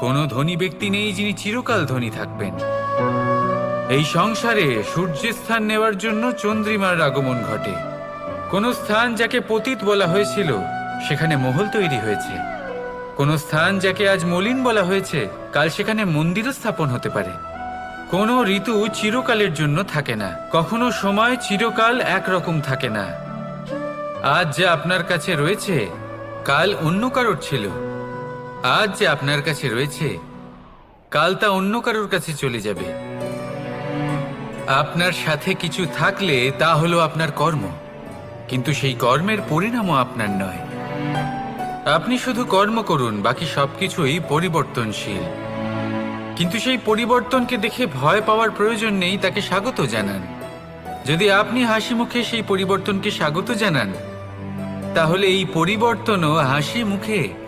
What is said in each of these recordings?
কোনো ধনী ব্যক্তি নেই যিনি চিরকাল ধনী থাকবেন। এই সংসারে সূর্যের স্থান নেওয়ার জন্য চন্দ্রিমার আগমন ঘটে। কোন স্থান যাকে পতিত বলা হয়েছিল, সেখানে মহল তৈরি হয়েছে। কোন স্থান যাকে আজ মলিন বলা হয়েছে, কাল সেখানে মন্দিরও স্থাপন হতে পারে। কোনো ঋতু চিরকালের জন্য থাকে না। কখনো সময় চিরকাল একরকম থাকে না। আজ যে আপনার কাছে রয়েছে, কাল অন্য কারোর ছিল। আজ যে আপনার কাছে রয়েছে, কাল তা অন্য কারোর কাছে চলে যাবে। আপনার সাথে কিছু থাকলে তা হলো আপনার কর্ম, কিন্তু সেই কর্মের পরিণামও আপনার নয়। আপনি শুধু কর্ম করুন, বাকি সবকিছুই পরিবর্তনশীল। কিন্তু সেই পরিবর্তনকে দেখে ভয় পাওয়ার প্রয়োজন নেই, তাকে স্বাগত জানান। যদি আপনি হাসি মুখে সেই পরিবর্তনকে স্বাগত জানান, তাহলে এই পরিবর্তনও হাসি মুখে।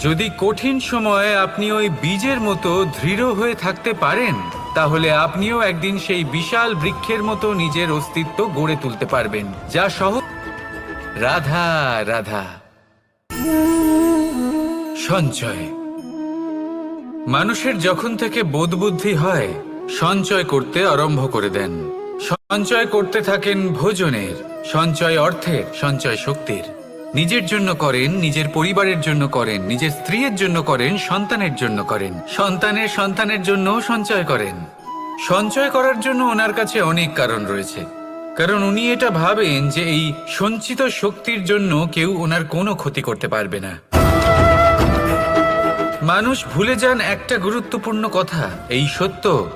যদি কঠিন সময়ে আপনি ওই বীজের মতো দৃঢ় হয়ে থাকতে পারেন, তাহলে আপনিও একদিন সেই বিশাল বৃক্ষের মতো নিজের অস্তিত্ব গড়ে তুলতে পারবেন, যা সহ রাধা রাধা। সঞ্চয়। মানুষের যখন থেকে বোধ বুদ্ধি হয়, সঞ্চয় করতে আরম্ভ করে দেন। সঞ্চয় করতে থাকেন ভোজনের, সঞ্চয় অর্থের, সঞ্চয় শক্তির। নিজের জন্য করেন, নিজের পরিবারের জন্য করেন, নিজের স্ত্রীর জন্য করেন, সন্তানের জন্য করেন। সন্তানের সন্তানের জন্য সঞ্চয় করেন। সঞ্চয় করার জন্য ওনার কাছে অনেক কারণ রয়েছে। কারণ উনি এটা ভাবেন যে এই সঞ্চিত শক্তির জন্য কেউ ওনার কোনো ক্ষতি করতে পারবে না। মানুষ ভুলে যান একটা গুরুত্বপূর্ণ কথা, এই সত্য।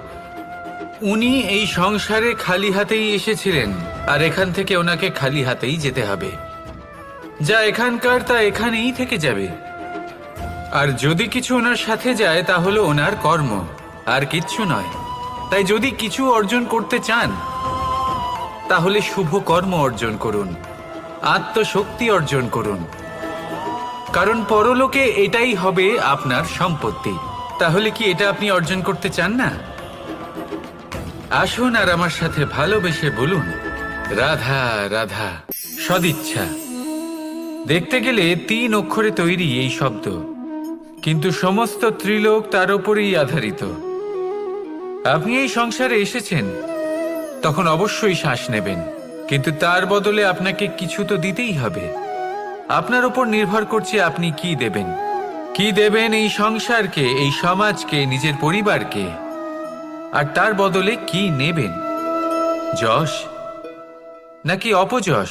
উনি এই সংসারে খালি হাতেই এসেছিলেন, আর এখান থেকে ওনাকে খালি হাতেই যেতে হবে। যা এখানকার তা এখানেই থেকে যাবে। আর যদি কিছু ওনার সাথে যায়, তাহলে ওনার কর্ম। আর কিচ্ছু নয়। তাই যদি কিছু অর্জন করতে চান, তাহলে শুভ কর্ম অর্জন করুন। আত্মশক্তি অর্জন করুন। কারণ পরলোকে এটাই হবে আপনার সম্পত্তি। তাহলে কি এটা আপনি অর্জন করতে চান না? আসুন আর আমার সাথে ভালোবেসে বলুন, রাধা রাধা, সদিচ্ছা। দেখতে গেলে তিন অক্ষরে তৈরি এই শব্দ। কিন্তু সমস্ত ত্রিলোক তার উপরেই আধারিত। আপনি এই সংসারে এসেছেন, তখন অবশ্যই শ্বাস নেবেন, কিন্তু তার বদলে আপনাকে কিছু তো দিতেই হবে। আপনার উপর নির্ভর করছে আপনি কি দেবেন। কি দেবেন এই সংসারকে, এই সমাজকে, নিজের পরিবারকে? আর তার বদলে কি নেবেন? যশ? নাকি অপযশ?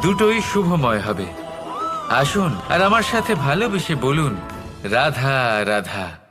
দুটোই শুভময় হবে। আসুন আর আমার সাথে ভালোবেসে বলুন রাধা রাধা।